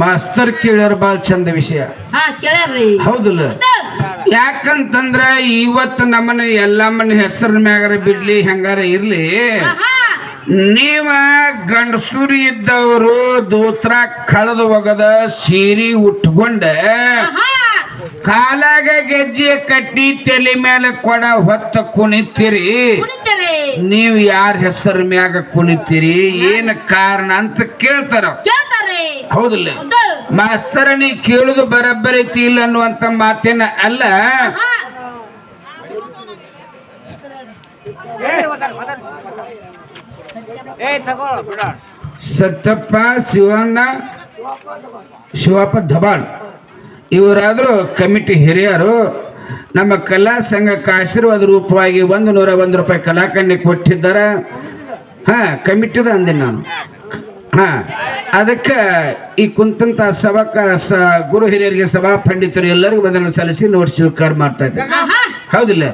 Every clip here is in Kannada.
ಮಾಸ್ತರ್ ಕೇಳ್ಯಾರ ಬಾಳ ಚಂದ ವಿಷಯ. ಹೌದಲ್ಲ? ಯಾಕಂತಂದ್ರ ಇವತ್ತು ನಮ್ಮನ್ನ ಎಲ್ಲಮ್ಮನ ಹೆಸರಿನ ಮ್ಯಾಗಾರ ಬಿಡ್ಲಿ ಹೆಂಗಾರ ಇರ್ಲಿ. ನೀವ ಗಂಡಸೂರಿ ಇದ್ದವರು ದೋತ್ರ ಕಳೆದು ಒಗದ ಸೀರಿ ಉಟ್ಕೊಂಡ ಕಾಲಾಗ ಗೆಜ್ಜೆ ಕಟ್ಟಿ ತಲೆ ಮೇಲೆ ಕೊಡ ಹೊತ್ತ ಕುಣಿತೀರಿ. ನೀವು ಯಾರ ಹೆಸರ ಮ್ಯಾಗ ಕುಣಿತೀರಿ? ಏನ್ ಕಾರಣ ಅಂತ ಕೇಳ್ತಾರ. ಹೌದಿಲ್ಲ. ಮಾಸ್ತರಣಿ ಮಾಸ್ತರನಿ ಕೇಳುದು ಬರಬ್ಬರಿ ಐತಿ ಇಲ್ಲ ಅನ್ನುವಂತ ಮಾತೇನ ಅಲ್ಲ. ಸತ್ತಪ್ಪ ಶಿವಣ್ಣ ಶಿವಪ್ಪ ಧಬಾಳ್ ಇವರಾದ್ರು ಕಮಿಟಿ ಹಿರಿಯರು ನಮ್ಮ ಕಲಾ ಸಂಘಕ್ಕೆ ಆಶೀರ್ವಾದ ರೂಪವಾಗಿ ಒಂದು ನೂರ ಒಂದು ರೂಪಾಯಿ ಕಲಾಕನ್ನಿ ಕೊಟ್ಟಿದ್ದಾರೆ. ಹಾ ಕಮಿಟಿದ ಅಂದೆ ನಾನು. ಹಾ ಅದಕ್ಕೆ ಈ ಕುಂತಂತ ಸಭಾಕ ಸ ಗುರು ಹಿರಿಯರಿಗೆ ಸಭಾ ಪಂಡಿತರು ಎಲ್ಲರಿಗೂ ಅದನ್ನು ಸಲ್ಲಿಸಿ ನೋಡಿ ಸ್ವೀಕಾರ ಮಾಡ್ತಾ ಇದ್ದೆ. ಹೌದಿಲ್ಲ?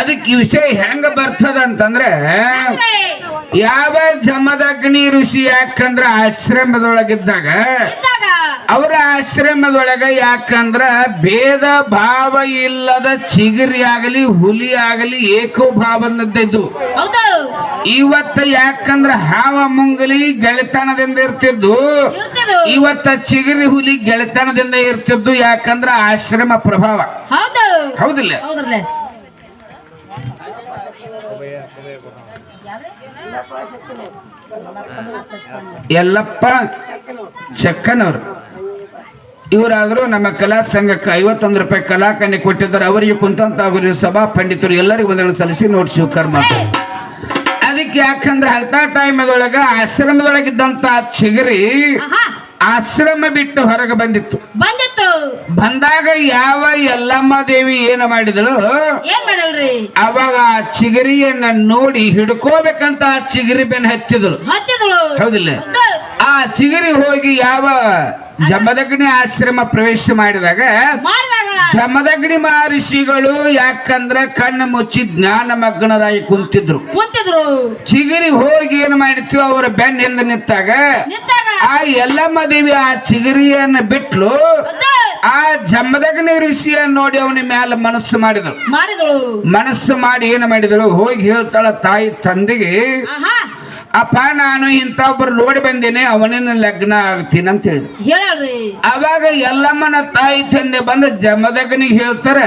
ಅದಕ್ಕೆ ಈ ವಿಷಯ ಹೆಂಗ ಬರ್ತದ ಅಂತಂದ್ರೆ ಯಾವ ಜಮದಗ್ನಿ ಋಷಿ ಯಾಕಂದ್ರೆ ಆಶ್ರಮದೊಳಗಿದ್ದಾಗ ಅವರ ಆಶ್ರಮದೊಳಗ ಯಾಕಂದ್ರ ಭೇದ ಭಾವ ಇಲ್ಲದ ಚಿಗಿರಿ ಆಗಲಿ ಹುಲಿ ಆಗಲಿ ಏಕೋ ಭಾವನದ್ದು ಹೌದು. ಇವತ್ತ ಯಾಕಂದ್ರ ಹಾವ ಮುಂಗಲಿ ಗೆಳೆತನದಿಂದ ಇರ್ತಿದ್ದು. ಇರ್ತಿದ್ದು. ಇವತ್ತ ಚಿಗಿರಿ ಹುಲಿ ಗೆಳೆತನದಿಂದ ಇರ್ತಿದ್ದು ಯಾಕಂದ್ರ ಆಶ್ರಮ ಪ್ರಭಾವ. ಹೌದು. ಹೌದಿಲ್ಲ? ಯಲ್ಲಪ್ಪ ಚಕ್ಕನವರು ಇವರಾದರೂ ನಮ್ಮ ಕಲಾ ಸಂಘಕ್ಕೆ ಐವತ್ತೊಂದು ರೂಪಾಯಿ ಕಲಾಕನ್ನಿ ಕೊಟ್ಟಿದ್ದಾರೆ. ಅವರಿಗೆ ಕುಂತಂತ ಅವರು ಸಭಾ ಪಂಡಿತರು ಎಲ್ಲರಿಗೂ ಒಂದನ್ನು ಸಲ್ಲಿಸಿ ನೋಡಿ ಸ್ವೀಕಾರ ಮಾಡ್ತಾರೆ. ಅದಕ್ಕೆ ಯಾಕಂದ್ರೆ ಅಂತ ಒಳಗ ಆಶ್ರಮದೊಳಗಿದ್ದಂತ ಚಿಗರಿ ಆಶ್ರಮ ಬಿಟ್ಟು ಹೊರಗೆ ಬಂದಿತ್ತು. ಬಂದಾಗ ಯಾವ ಯಲ್ಲಮ್ಮ ದೇವಿ ಏನು ಮಾಡಿದಳು? ಏನ್ ಮಾಡಲ್ರಿ? ಅವಾಗ ಆ ಚಿಗರಿಯನ್ನ ನೋಡಿ ಹಿಡ್ಕೋಬೇಕಂತ ಆ ಚಿಗರಿ ಬೆನ್ ಹತ್ತಿದಳು. ಹತ್ತಿದಳು. ಹೌದಿಲ್ಲ? ಆ ಚಿಗರಿ ಹೋಗಿ ಯಾವ ಜಮದಗ್ನಿ ಆಶ್ರಮ ಪ್ರವೇಶ ಮಾಡಿದಾಗ ಜಮದಗ್ನಿ ಮಹರ್ಷಿಗಳು ಯಾಕಂದ್ರ ಕಣ್ಣು ಮುಚ್ಚಿ ಜ್ಞಾನ ಮಗ್ನರಾಗಿ ಕುಂತಿದ್ರು. ಕುಂತಿದ್ರು. ಚಿಗರಿ ಹೋಗಿ ಏನ್ ಮಾಡಿತ್ತು ಅವರ ಬೆನ್ನ ಹಿಂದೆ ನಿಂತಾಗ ಆ ಎಲ್ಲಮ್ಮ ದೇವಿ ಆ ಚಿಗರಿಯನ್ನ ಬಿಟ್ಲು. ಆ ಜಮದಗ್ನಿ ಋಷಿಯನ್ನ ನೋಡಿ ಅವನ ಮೇಲೆ ಮನಸ್ಸು ಮಾಡಿದಳು. ಮಾಡಿದಳು. ಮನಸ್ಸು ಮಾಡಿ ಏನು ಮಾಡಿದಳು? ಹೋಗಿ ಹೇಳ್ತಾಳ ತಾಯಿ ತಂದೆಗೆ ಅಪ್ಪ ನಾನು ಇಂಥ ಒಬ್ಬರು ನೋಡಿ ಬಂದೇನೆ ಅವನಿನ ಲಗ್ನ ಆಗ್ತೀನಿ ಅಂತ ಹೇಳಿದ್ರು. ಹೇಳಲ್ರಿ ಅವಾಗ ಎಲ್ಲಮ್ಮನ ತಾಯಿ ತಂದೆ ಬಂದ ಜಮದಗ್ನಿಗೆ ಹೇಳ್ತಾರ.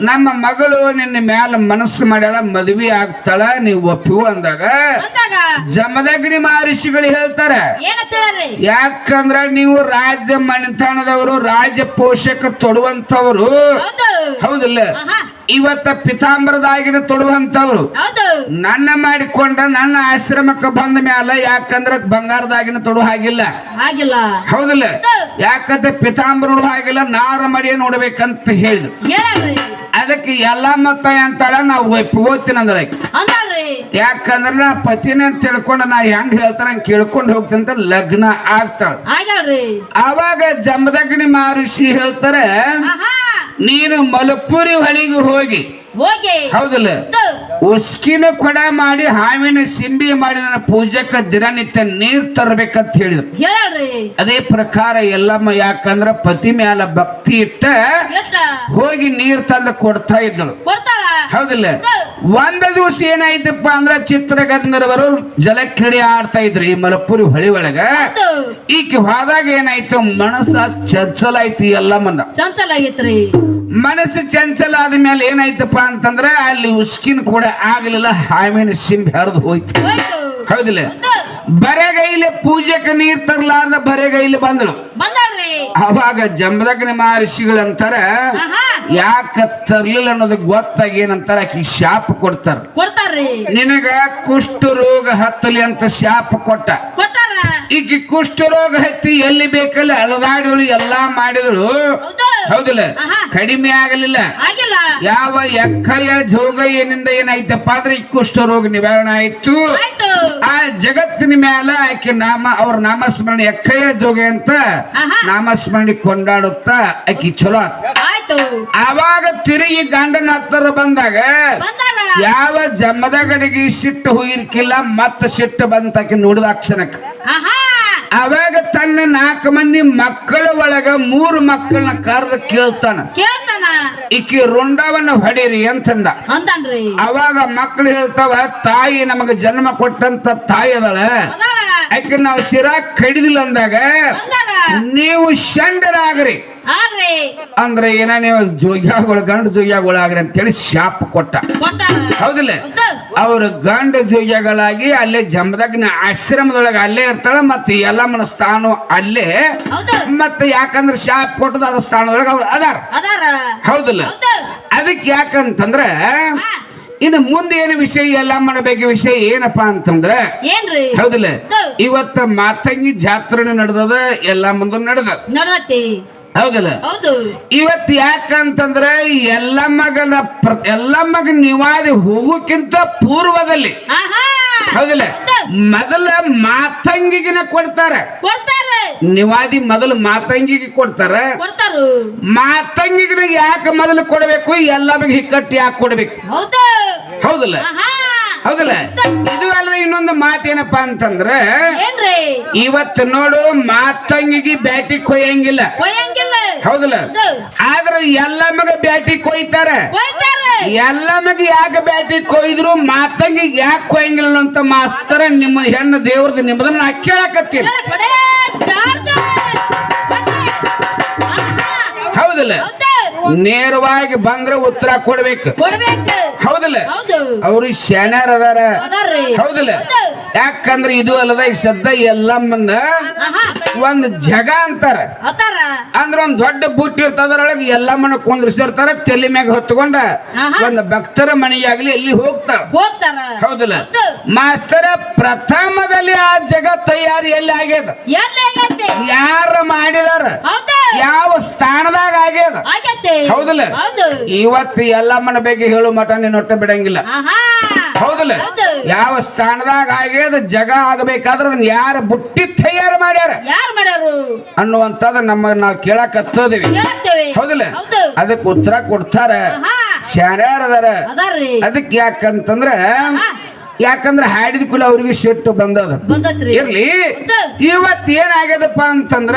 ನಮ್ಮ ಮಗಳು ನಿನ್ನ ಮ್ಯಾಲ ಮನಸ್ಸು ಮಾಡ್ಯಾಳ ಮದ್ವಿ ಆಗ್ತಾಳ ನೀವು ಒಪ್ಪು ಅಂದಾಗ ಜಮದಗ್ನಿ ಮಹರ್ಷಿಗಳು ಹೇಳ್ತಾರ ಯಾಕಂದ್ರ ನೀವು ರಾಜ್ಯ ಮನೆತನದವರು ರಾಜ್ಯ ಪೋಷಕ ತೊಡುವಂತವರು ಹೌದು. ಹೌದಿಲ್ಲ? ಇವತ್ತ ಪಿತಾಂಬರದಾಗಿನ ತೊಡುವಂತವ್ರು ನನ್ನ ಮಾಡಿಕೊಂಡ ನನ್ನ ಆಶ್ರಮಕ್ಕೆ ಬಂದ ಮ್ಯಾಲ ಯಾಕಂದ್ರ ಬಂಗಾರದಾಗಿನ ತೊಡು ಹಾಗಿಲ್ಲ. ಆಗಿಲ್ಲ ಹೌದಿಲ್ಲ? ಯಾಕಂದ್ರೆ ಪಿತಾಂಬರ ಹಾಗಿಲ್ಲ ನಾರ ಮಡಿಯ ನೋಡ್ಬೇಕಂತ ಹೇಳಿದ್ರು ಅದಕ್ಕೆ ಎಲ್ಲಾ ಮತ್ತ ಅಂತಾಳ ನಾವು ಹೋಗ್ತೀನಿ ಅಂದ್ರೆ ಯಾಕಂದ್ರ ನಾ ಪತಿನ ಅಂತ ತಿಳ್ಕೊಂಡು ನಾ ಹೆಂಗ್ ಹೇಳ್ತಾರ ಹಂಗ್ ಕೇಳ್ಕೊಂಡು ಹೋಗ್ತೀನಿ ಅಂತ ಲಗ್ನ ಆಗ್ತಾಳ. ಅವಾಗ ಜಮದಗ್ನಿ ಮಹರ್ಷಿ ಹೇಳ್ತಾರೆ ನೀನು ಮಲಪುರಿ ಹೊಳಿಗೆ ಹೋಗಿ. ಹೋಗಿ. ಹೌದಿಲ್ಲ? ಉಸ್ಕಿನ ಕೊಡ ಮಾಡಿ ಹಾವಿನ ಸಿಂಬಿ ಮಾಡಿ ನನ್ನ ಪೂಜೆಕ ದಿನನಿತ್ಯ ನೀರ್ ತರ್ಬೇಕಂತ ಹೇಳಿದ್ರು. ಅದೇ ಪ್ರಕಾರ ಎಲ್ಲಮ್ಮ ಯಾಕಂದ್ರ ಪತಿ ಮ್ಯಾಲ ಭಕ್ತಿ ಇಟ್ಟ ಹೋಗಿ ನೀರ್ ತಂದು ಕೊಡ್ತಾ ಇದ್ದಳು ಹೌದಿಲ್ಲ? ಒಂದ ದಿವಸ ಏನಾಯ್ತಪ್ಪ ಅಂದ್ರ ಚಿತ್ರಗಂಧರ್ವರು ಜಲಕ್ರೀಡೆ ಆಡ್ತಾ ಇದ್ರು ಈ ಮಲಪುರಿ ಹೊಳಿ ಒಳಗ. ಈಕೆ ಹೋದಾಗ ಏನಾಯ್ತು? ಮನಸ್ಸ ಚಂಚಲ ಆಯ್ತು ಎಲ್ಲಮ್ಮಂದ ಚಂಚಲ ಆಗೈತ್ರಿ ಮನಸ್ಸು ಚಂಚಲ ಆದ ಮೇಲೆ ಏನಾಯ್ತಪ್ಪ ಅಂತಂದ್ರೆ ಅಲ್ಲಿ ಉಸ್ಕಿನ ಕೂಡ ಆಗ್ಲಿಲ್ಲ ಆಮೇಲೆ ಸಿಂಬಿ ಹರಿದು ಹೋಯ್ತು. ಹೌದಿಲ್ಲ? ಹೌದು. ಬರೆಗೈಲೆ ಪೂಜೆಗೆ ನೀರ್ ತರ್ಲಾರ್ದ ಬರೆಗೈಲೆ ಬಂದಳು. ಅವಾಗ ಜಂಬದಗ್ನಿ ಮಹರ್ಷಿಗಳು ಅಂತಾರ ಆಹಾ. ಯಾಕ ತರ್ಲಿಲ್ಲ ಅನ್ನೋದು ಗೊತ್ತಾಗಿ ಏನಂತಾರ ಆಕಿ ಶಾಪ ಕೊಡ್ತಾರ. ನಿನಗ ಕುಷ್ಠ ರೋಗ ಹತ್ತಲಿ ಅಂತ ಶಾಪ ಕೊಟ್ಟ. ಕೊಟ್ಟಾರ ಈಕಿ ಕುಷ್ಠ ರೋಗ ಹತ್ತಿ ಎಲ್ಲಿ ಬೇಕಲ್ಲ ಅಳದಾಡಿದ್ರು ಎಲ್ಲಾ ಮಾಡಿದ್ರು. ಹೌದು. ಹೌದಿಲ್ಲ? ಕಡಿಮೆ ಆಗಲಿಲ್ಲ. ಯಾವ ಎಕ್ಕಯ ಜೋಗ ಏನಿಂದ ಏನಾಯ್ತಪ್ಪ ಅಂದ್ರೆ ಈ ಕುಷ್ಠ ರೋಗ ನಿವಾರಣೆ ಆಯ್ತು. ಆ ಜಗತ್ತಿನ ಮ್ಯಾಲ ಆಕೆ ನಾಮ ಅವ್ರ ನಾಮಸ್ಮರಣೆ ಎಕ್ಕಯ ಜೋಗ ಅಂತ. ನಾಮಸ್ಮರಣೆ ಕೊಂಡಾಡುತ್ತಾ ಆಕಿ ಚಲೋ. ಆಯ್ತು. ಆವಾಗ ತಿರುಗಿ ಗಂಡನ ಹತ್ತರ ಬಂದಾಗ ಯಾವ ಜಮ್ಮದಗಡಿಗೆ ಸಿಟ್ಟು ಹೋಗಿರ್ಕಿಲ್ಲ ಮತ್ತ ಸಿಟ್ಟು ಬಂತ ಆಕಿ ನೋಡಿದ ಅಕ್ಷರಕ್ಕ ಅವಾಗ ತನ್ನ ನಾಲ್ಕು ಮಂದಿ ಮಕ್ಕಳ ಒಳಗ ಮೂರು ಮಕ್ಕಳನ್ನ ಕರೆದು ಕೇಳ್ತಾನ. ಈಕಿ ರುಂಡವನ್ನ ಹೊಡೀರಿ ಅಂತಂದ. ಅವಾಗ ಮಕ್ಕಳು ಹೇಳ್ತಾವ ತಾಯಿ ನಮಗೆ ಜನ್ಮ ಕೊಟ್ಟಂತ ತಾಯಿ ಅದಳ. ಆಕೆ ಯಾಕೆ ನಾವು ಶಿರಾ ಕಡಿದಿಲ್ಲ ಅಂದಾಗ ನೀವು ಶಂಡರಾಗ್ರಿ. ಆಗ್ರಿ. ಅಂದ್ರೆ ಏನ ನೀವು ಜೋಗ್ಯಾಗಳು ಗಂಡು ಜೋಗ್ಯಾಗಳಾಗ್ರಿ ಅಂತೇಳಿ ಶಾಪ್ ಕೊಟ್ಟ. ಹೌದಿಲ್ಲ? ಅವರು ಗಂಡ ಜೋಗ್ಯಗಳಾಗಿ ಅಲ್ಲೇ ಜಮದಾಗ ಆಶ್ರಮದೊಳಗೆ ಅಲ್ಲೇ ಇರ್ತಾಳ ಮತ್ತೆ ಎಲ್ಲಮ್ಮನ ಸ್ಥಾನ ಅಲ್ಲೇ. ಮತ್ತೆ ಯಾಕಂದ್ರೆ ಶಾಪ್ ಕೊಟ್ಟದ ಅದ ಸ್ಥಾನದೊಳಗೆ ಅವ್ರು ಅದಾರ. ಹೌದಿಲ್ಲ? ಅದಕ್ಕೆ ಯಾಕಂತಂದ್ರ. ಇನ್ನು ಮುಂದೆ ಏನು ವಿಷಯ ಎಲ್ಲ ಮಾಡಬೇಕು ವಿಷಯ ಏನಪ್ಪಾ ಅಂತಂದ್ರ ಏನ್ರಿ? ಹೌದಿಲ್ಲ ಹೌದು. ಇವತ್ತ ಮಾತಂಗಿ ಜಾತ್ರೆ ನಡೆದದ ಎಲ್ಲ ಮುಂದೆ ನಡೆದ. ಹೌದಲ್ಲ ಹೌದಿಲ್ಲ? ಹೌದು. ಇವತ್ ಯಾಕಂತಂದ್ರ ಮಗನ ಪ್ರ- ಮಗ ನಿವಾದಿ ಹೋಗೋಕ್ಕಿಂತ ಪೂರ್ವದಲ್ಲಿ ಹೌದಿಲ್ಲ? ಮೊದಲ ಮಾತಂಗಿಗಿನ ಕೊಡ್ತಾರ. ನಿವಾದಿ ಮೊದಲು ಮಾತಂಗಿಗೆ ಕೊಡ್ತಾರ. ಕೊಡ್ತಾರು. ಮಾತಂಗಿಗಿನ ಯಾಕೆ ಮೊದಲು ಕೊಡಬೇಕು? ಎಲ್ಲಮಗೆ ಹಿಕ್ಕಟ್ಟು ಯಾಕೆ ಕೊಡ್ಬೇಕು? ಹೌದಿಲ್ಲ? ಹೌದಲ್ಲ? ಇದು ಅಲ್ಲದೆ ಇನ್ನೊಂದು ಮಾತೇನಪ್ಪ ಅಂತಂದ್ರೆ ಇವತ್ತು ನೋಡು ಮಾತಂಗಿಗೆ ಬ್ಯಾಟಿ ಕೊಯ್ಯಂಗಿಲ್ಲ. ಹೌದಲ್ಲ? ಆದ್ರೆ ಎಲ್ಲ ಮಗ ಬ್ಯಾಟಿ ಕೊಯ್ತಾರ. ಎಲ್ಲ ಮಗ ಯಾಕೆ ಬ್ಯಾಟಿ ಕೊಯ್ದ್ರು ಮಾತಂಗಿಗೆ ಯಾಕೆ ಕೊಯ್ಯಂಗಿಲ್ಲ ಅಂತ ಮಾಸ್ತರ ನಿಮ್ಮ ಹೆಣ್ಣು ದೇವ್ರದ್ದು ನಿಮ್ಮದನ್ನ ನಾ ಕೇಳಕತ್ತೀನಿ. ಹೌದಲ್ಲ? ನೇರವಾಗಿ ಬಂದ್ರೆ ಉತ್ತರ ಕೊಡ್ಬೇಕು. ಹೌದಲ್ಲ ಹೌದಿಲ್ಲ? ಹೌದು. ಅವ್ರು ಶಾಣ್ಯಾರ ಅದಾರ. ಹೌದಲ್ಲ? ಯಾಕಂದ್ರೆ ಇದು ಅಲ್ಲದ ಈ ಸದ್ದ ಎಲ್ಲಮ್ಮನ್ನ ಒಂದ್ ಜಗ ಅಂತಾರ. ಒಂದ್ ದೊಡ್ಡ ಬುಟ್ಟಿ ಇರ್ತದ್ರೊಳಗೆ ಎಲ್ಲ ಎಲ್ಲಮ್ಮನ ಕುಂದ್ರಿಸಿರ್ತಾರ ತಲೆ ಮ್ಯಾಗ ಹೊತ್ಕೊಂಡ ಒಂದು ಭಕ್ತರ ಮನೆಯಾಗ್ಲಿ ಎಲ್ಲಿ ಹೋಗ್ತಾರ. ಹೋಗ್ತಾರ. ಹೌದಲ್ಲ? ಮಾಸ್ತರ ಪ್ರಥಮದಲ್ಲಿ ಆ ಜಗ ತಯಾರಿ ಎಲ್ಲಿ ಆಗ್ಯದ? ಯಾರ ಮಾಡಿದಾರ? ಯಾವ ಸ್ಥಾನದಾಗ ಆಗ್ಯದ? ಹೌದಲ್ಲ? ಇವತ್ತು ಎಲ್ಲ ಎಲ್ಲಮ್ಮನ ಬಗ್ಗೆ ಹೇಳು ಮಠ ನೀನ್ ಹೊಟ್ಟೆ ಬಿಡಂಗಿಲ್ಲ. ಹೌದಲ್ಲ ಹೌದಿಲ್ಲ? ಹೌದು. ಯಾವ ಸ್ಥಾನದಾಗ ಆಗ್ಯದ ಜಗ ಆಗಬೇಕಾದ್ರೆ ಅದನ್ನ ಯಾರು ಬುಟ್ಟಿ ತಯಾರು ಮಾಡ್ಯಾರ? ಯಾರು ಮಾಡ್ಯಾರು? ಅನ್ನುವಂಥದ್ದು ನಮ್ಮ ನಾವು ಕೇಳಕ್ ಕೇಳ್ತೇವೆ. ಹೌದಿಲ್ಲ? ಹೌದು. ಅದಕ್ಕೆ ಉತ್ತರ ಕೊಡ್ತಾರ. ಶಾರ್ಯಾರ ಅದಾರ. ಅದಕ್ಕೆ ಯಾಕಂತಂದ್ರ ಯಾಕಂದ್ರೆ ಹಾಡಿದ ಕೂಲ ಅವ್ರಿಗೆ ಸಿಟ್ಟು ಬಂದದ. ಇರ್ಲಿ. ಇವತ್ ಏನಾಗ್ಯದಪ್ಪ ಅಂತಂದ್ರ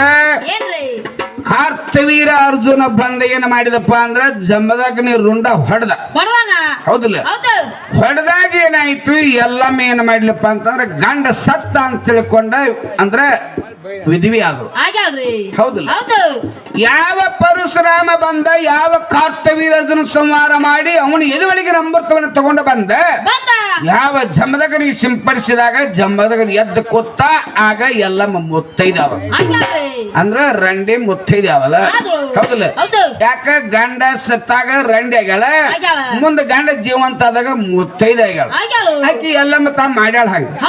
ಕಾರ್ತವೀರ ಅರ್ಜುನ ಬಂದ ಏನ್ ಮಾಡಿದಪ್ಪ ಅಂದ್ರ ಜಂಬದಾಗ ರುಂಡ ಹೊಡೆದ. ಹೌದಿಲ್ಲ? ಹೌದು. ಹೊಡೆದಾಗ ಏನಾಯ್ತು? ಎಲ್ಲಮ್ಮ ಏನ್ ಮಾಡ್ಲಪ್ಪ ಅಂತಂದ್ರ ಗಂಡ ಸತ್ತ ಅಂತ ತಿಳ್ಕೊಂಡ ಅಂದ್ರ ವಿಧಿವಿ ಆದ್ರು. ಹೌದಿಲ್ಲ? ಹೌದು. ಯಾವ ಪರಶುರಾಮ ಬಂದ ಯಾವ ಕಾರ್ತವೀರ ಅರ್ಜುನ ಸಂಹಾರ ಮಾಡಿ ಅವನು ಎದುವಳಿಗೆ ಅಮೃತವನ್ನು ತಗೊಂಡು ಬಂದ. ಯಾವ ಜಮದಗನಿಗೆ ಸಿಂಪಡಿಸಿದಾಗ ಜಮದಗನಿ ಎದ್ದು ಕೂತ ಆಗ ಎಲ್ಲಮ್ಮ ಮುತ್ತೈದಾವ. ಅಂದ್ರ ರಂಡಿ ಮುತ್ತೈದಾವಲ್ಲ ಆದ್ರು. ಹೌದಲ್ಲ? ಹೌದು. ಯಾಕ ಗಂಡ ಸತ್ತಾಗ ರಂಡಿ ಆಗ್ಯಾಳ? ಮುಂದ ಗಂಡ ಜೀವಂತ ಆದಾಗ ಮುತ್ತೈದ ಆಗ್ಯಾಳ. ಆಕಿ ಎಲ್ಲಮ್ಮ ಮತ್ತ ಮಾಡ್ಯಾಳ ಹಾಗೆ.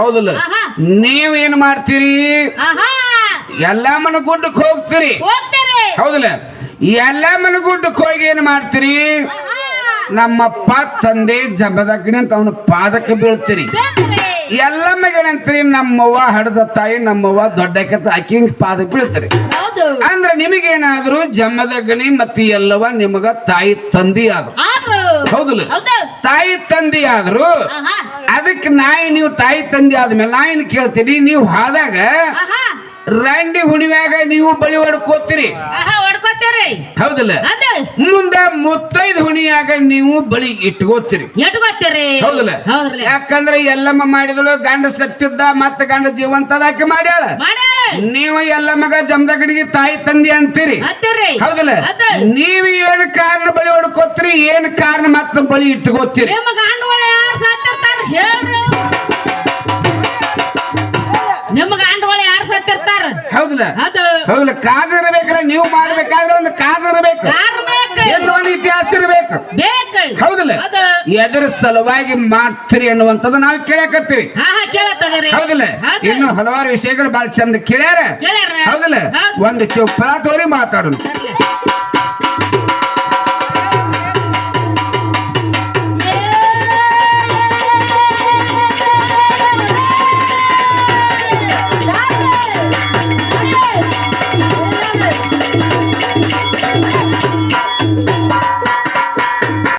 ಹೌದಲ್ಲ? ನೀವ್ ಏನ್ ನೀವೇನ್ ಮಾಡ್ತೀರಿ? ಎಲ್ಲ ಮನ ಗುಡ್ಡಕ್ಕೆ ಹೋಗ್ತೀರಿ. ಹೌದಲ್ಲ? ಎಲ್ಲ ಮನ ಗುಡ್ಡಕ್ಕೆ ಹೋಗಿ ಏನ್ ಮಾಡ್ತೀರಿ? ನಮ್ಮಪ್ಪ ತಂದೆ ಜಬದಗ್ನಿ ಅಂತ ಅವನ ಪಾದಕ್ಕೆ ಬೀಳ್ತೀರಿ. ಎಲ್ಲಮ್ಮಗೇನಂತೀರಿ ನಮ್ಮವ್ವ ಹಡದ ತಾಯಿ ನಮ್ಮವ್ವ ದೊಡ್ಡಕ್ಕೆ ಆಕಿ ಪಾದು ಬೀಳ್ತೀರಿ. ಅಂದ್ರೆ ನಿಮಗೇನಾದ್ರು ಜಮದಗ್ನಿ ಮತ್ತೆ ಎಲ್ಲವ ನಿಮಗ ತಾಯಿ ತಂದಿ ಆದ್ರು. ಹೌದಲ್ಲ? ಹೌದು. ತಾಯಿ ತಂದಿ ಆದ್ರು. ಅದಕ್ಕೆ ನಾಯಿ ನೀವು ತಾಯಿ ತಂದಿ ಆದ್ಮೇಲೆ ನಾಯಿನ ಕೇಳ್ತೀರಿ ನೀವು ಹಾದಾಗ ಆಹಾ. ರಂಡಿ ಹುಣಿಮ್ಯಾಗ ನೀವು ಬಳಿ ಹೊಡ್ಕೊತೇರಿ. ಹೌದಿಲ್ಲ ಅದೇ ಮುಂದ ಮುತ್ತೈದು ಹುಣಿಯಾಗ ನೀವು ಬಳಿ ಇಟ್ಕೋತೀರಿ ಇಟ್ಕೋತೀರಿ ಹೌದಲ್ಲ ಯಾಕಂದ್ರೆ ಎಲ್ಲಮ್ಮ ಮಾಡಿದಳು ಗಂಡ ಸತ್ತಿದ್ದ ಮತ್ತೆ ಗಂಡ ಜೀವಂತದ ಆಕೆ ಮಾಡ್ಯಾಳ ನೀವು ಎಲ್ಲ ಮಗ ಜಮದಗಡಿಗೆ ತಾಯಿ ತಂದೆ ಅಂತೀರಿ ಹೌದಲ್ಲ ನೀವ್ ಅದೇ. ನೀವು ಏನ್ ಕಾರಣ ಬಳಿ ಹೊಡ್ಕೋತೀರಿ ಏನ್ ಕಾರಣ ಮತ್ತೆ ಬಳಿ ಇಟ್ಕೋತೀರಿ ನಿಮ್ಮ ಗಂಡಗಳು ಯಾರು ಸತ್ತಿರ್ತಾರ ಹೇಳ್ರಿ ನಿಮ್ಮ ಗಂಡಗಳು ಯಾರು ಸತ್ತಿರ್ತಾರ ಹೌದಿಲ್ಲ ಅದು ಹೌದಿಲ್ಲ ಕಾರ್ ಇರ್ಬೇಕ್ರೆ ನೀವು ಮಾಡ್ಬೇಕಾದ್ರೆ ಒಂದು ಕಾರ್ ಇರಬೇಕು ಎಂದು ಒಂದು ಇತಿಹಾಸ ಇರಬೇಕು. ಹೌದಲ್ಲ? ಅದು ಸಲುವಾಗಿ ಮಾಡ್ತೀರಿ ಅನ್ನುವಂಥದ್ದು ನಾವು ಕೇಳಕತ್ತೀವಿ. ಹೌದಿಲ್ಲ? ಇನ್ನು ಹಲವಾರು ವಿಷಯಗಳು ಬಹಳ ಚಂದ ಕೇಳ್ಯಾರ. ಹೌದಲ್ಲ? ಒಂದು ಚೌಪಾ ತೋರಿ ಮಾತಾಡೋಣ.